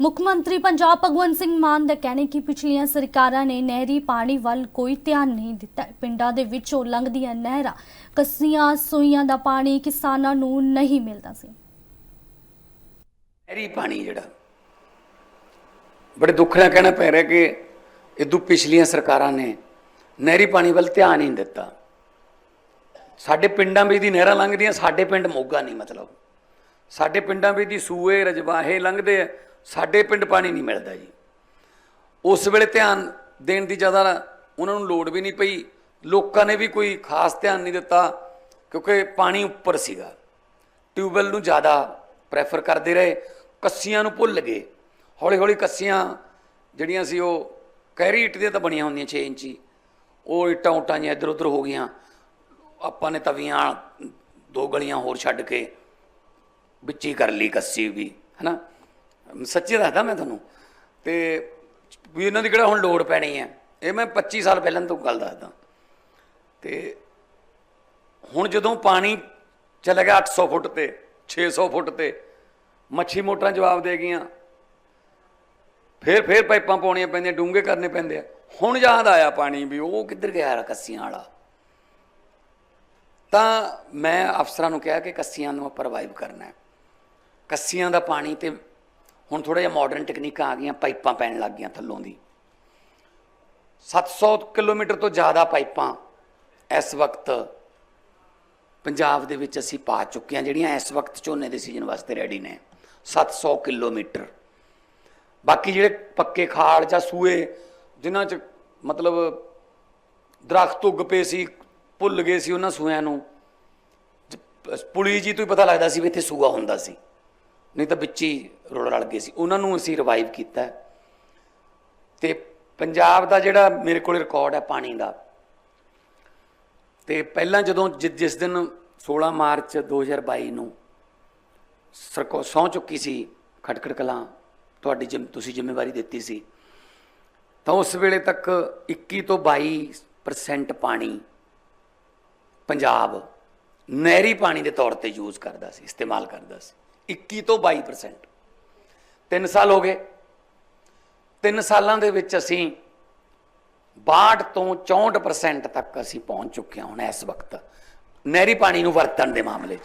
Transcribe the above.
ਮੁੱਖ ਮੰਤਰੀ ਪੰਜਾਬ ਭਗਵੰਤ ਸਿੰਘ ਮਾਨ ਦਾ ਕਹਿਣਾ ਕਿ ਪਿਛਲੀਆਂ ਸਰਕਾਰਾਂ ਨੇ ਨਹਿਰੀ ਪਾਣੀ ਵੱਲ ਕੋਈ ਧਿਆਨ ਨਹੀਂ ਦਿੱਤਾ। ਪਿੰਡਾਂ ਦੇ ਵਿੱਚੋਂ ਲੰਘਦੀਆਂ ਨਹਿਰਾਂ, ਕੱਸੀਆਂ, ਸੂਈਆਂ ਦਾ ਪਾਣੀ ਕਿਸਾਨਾਂ ਨੂੰ ਨਹੀਂ ਮਿਲਦਾ ਸੀ। ਨਹਿਰੀ ਪਾਣੀ ਜਿਹੜਾ, ਬੜੇ ਦੁੱਖ ਨਾਲ ਕਹਿਣਾ ਪੈ ਰਿਹਾ ਕਿ ਇਦੋਂ ਪਿਛਲੀਆਂ ਸਰਕਾਰਾਂ ਨੇ ਨਹਿਰੀ ਪਾਣੀ ਵੱਲ ਧਿਆਨ ਹੀ ਨਹੀਂ ਦਿੱਤਾ। ਸਾਡੇ ਪਿੰਡਾਂ ਵਿੱਚ ਦੀ ਨਹਿਰਾਂ ਲੰਘਦੀਆਂ, ਸਾਡੇ ਪਿੰਡ ਮੋਗਾ ਨਹੀਂ ਮਤਲਬ। ਸਾਡੇ ਪਿੰਡਾਂ ਵਿੱਚ ਦੀ ਸੂਏ, ਰਜਵਾਹੇ ਲੰਘਦੇ ਆ ਸਾਡੇ ਪਿੰਡ ਪਾਣੀ ਨਹੀਂ ਮਿਲਦਾ ਜੀ। ਉਸ ਵੇਲੇ ਧਿਆਨ ਦੇਣ ਦੀ ਜ਼ਿਆਦਾ ਉਹਨਾਂ ਨੂੰ ਲੋੜ ਵੀ ਨਹੀਂ ਪਈ। ਲੋਕਾਂ ਨੇ ਵੀ ਕੋਈ ਖਾਸ ਧਿਆਨ ਨਹੀਂ ਦਿੱਤਾ, ਕਿਉਂਕਿ ਪਾਣੀ ਉੱਪਰ ਸੀਗਾ। ਟਿਊਬਵੈਲ ਨੂੰ ਜ਼ਿਆਦਾ ਪ੍ਰੈਫਰ ਕਰਦੇ ਰਹੇ, ਕੱਸੀਆਂ ਨੂੰ ਭੁੱਲ ਗਏ। ਹੌਲੀ ਹੌਲੀ ਕੱਸੀਆਂ ਜਿਹੜੀਆਂ ਸੀ ਉਹ ਕਹਿਰੀ ਇੱਟ ਦੀਆਂ ਤਾਂ ਬਣੀਆਂ ਹੁੰਦੀਆਂ 6 ਇੰਚੀ। ਉਹ ਇੱਟਾਂ ਉੱਟਾਂ ਜਿਹੀਆਂ ਇੱਧਰ ਉੱਧਰ ਹੋ ਗਈਆਂ। ਆਪਾਂ ਨੇ ਤਵੀਆਂ ਦੋ ਗਲੀਆਂ ਹੋਰ ਛੱਡ ਕੇ ਵਿੱਚ ਹੀ ਕਰ ਲਈ ਕੱਸੀ ਵੀ, ਹਨਾ? ਸੱਚੀ ਦੱਸਦਾ ਮੈਂ ਤੁਹਾਨੂੰ। ਤੇ ਵੀ ਇਹਨਾਂ ਦੀ ਕਿਹੜਾ ਹੁਣ ਲੋੜ ਪੈਣੀ ਹੈ? ਇਹ ਮੈਂ 25 ਸਾਲ ਪਹਿਲਾਂ ਤੋਂ ਗੱਲ ਦੱਸਦਾ। ਤੇ ਹੁਣ ਜਦੋਂ ਪਾਣੀ ਚਲਾ ਗਿਆ 800 ਫੁੱਟ ਤੇ 600 ਫੁੱਟ ਤੇ, ਮੱਛੀ ਮੋਟਰਾਂ ਜਵਾਬ ਦੇ ਗਈਆਂ। ਫੇਰ ਫੇਰ ਪਾਈਪਾਂ ਪਾਉਣੀਆਂ ਪੈਂਦੀਆਂ, ਡੂੰਘੇ ਕਰਨੇ ਪੈਂਦੇ ਆ। ਹੁਣ ਯਾਦ ਆਇਆ ਪਾਣੀ ਵੀ ਉਹ ਕਿੱਧਰ ਗਿਆ ਯਾਰ ਕੱਸੀਆਂ ਵਾਲਾ। ਤਾਂ ਮੈਂ ਅਫਸਰਾਂ ਨੂੰ ਕਿਹਾ ਕਿ ਕੱਸੀਆਂ ਨੂੰ ਆਪਾਂ ਰਿਵਾਈਵ ਕਰਨਾ ਹੈ। ਕੱਸੀਆਂ ਦਾ ਪਾਣੀ ਤੇ ਹੁਣ ਥੋੜਾ ਜਿਹਾ ਮਾਡਰਨ ਟੈਕਨੀਕਾਂ ਆ ਗਈਆਂ, ਪਾਈਪਾਂ ਪੈਣ ਲੱਗ ਗਈਆਂ ਥੱਲੋਂ ਦੀ। 700 ਕਿਲੋਮੀਟਰ ਤੋਂ ਜ਼ਿਆਦਾ ਪਾਈਪਾਂ ਇਸ ਵਕਤ ਪੰਜਾਬ ਦੇ ਵਿੱਚ ਅਸੀਂ ਪਾ ਚੁੱਕੇ ਹਾਂ, ਜਿਹੜੀਆਂ ਇਸ ਵਕਤ ਝੋਨੇ ਦੇ ਸੀਜ਼ਨ ਵਾਸਤੇ ਰੈਡੀ ਨੇ। 700 ਕਿਲੋਮੀਟਰ। ਬਾਕੀ ਜਿਹੜੇ ਪੱਕੇ ਖਾਲ ਜਾਂ ਸੂਏ, ਜਿਨ੍ਹਾਂ 'ਚ ਮਤਲਬ ਦਰਖਤ ਉੱਗ ਪਏ ਸੀ, ਭੁੱਲ ਗਏ ਸੀ ਉਹਨਾਂ ਸੂਇਆਂ ਨੂੰ, ਪੁਲੀ ਜੀ ਤੋਂ ਹੀ ਪਤਾ ਲੱਗਦਾ ਸੀ ਵੀ ਇੱਥੇ ਸੂਆ ਹੁੰਦਾ ਸੀ। ਨਹੀਂ ਤਾਂ ਵਿੱਚ ਹੀ ਰੁਲ ਰਲ ਗਏ ਸੀ। ਉਹਨਾਂ ਨੂੰ ਅਸੀਂ ਰਿਵਾਈਵ ਕੀਤਾ। ਹੈ। ਤੇ ਪੰਜਾਬ ਦਾ ਜਿਹੜਾ ਮੇਰੇ ਕੋਲ ਰਿਕਾਰਡ ਹੈ ਪਾਣੀ ਦਾ। ਤੇ ਪਹਿਲਾਂ ਜਦੋਂ ਜਿ- ਜਿਸ ਦਿਨ 16 ਮਾਰਚ 2022 ਨੂੰ ਸਰਕੋ, ਸਹੁੰ ਚੁੱਕੀ ਸੀ ਖਟਕੜ ਕਲਾਂ, ਤੁਹਾਡੀ ਜਿਮ, ਤੁਸੀਂ ਜ਼ਿੰਮੇਵਾਰੀ ਦਿੱਤੀ ਸੀ। ਤਾਂ ਉਸ ਵੇਲੇ ਤੱਕ 21 ਤੋਂ 22% ਪਾਣੀ ਪੰਜਾਬ ਨਹਿਰੀ ਪਾਣੀ ਦੇ ਤੌਰ ਤੇ ਯੂਜ਼ ਕਰਦਾ ਸੀ, ਇਸਤੇਮਾਲ ਕਰਦਾ ਸੀ। 21 ਤੋਂ 22% 3 ਸਾਲ ਹੋ ਗਏ। 3 ਸਾਲਾਂ ਦੇ ਵਿੱਚ ਅਸੀਂ 62 ਤੋਂ 64% ਤੱਕ ਅਸੀਂ ਪਹੁੰਚ ਚੁੱਕੇ ਹਾਂ ਹੁਣ ਇਸ ਵਕਤ। ਨਹਿਰੀ ਪਾਣੀ ਨੂੰ ਵਰਤਣ ਦੇ ਮਾਮਲੇ 'ਚ।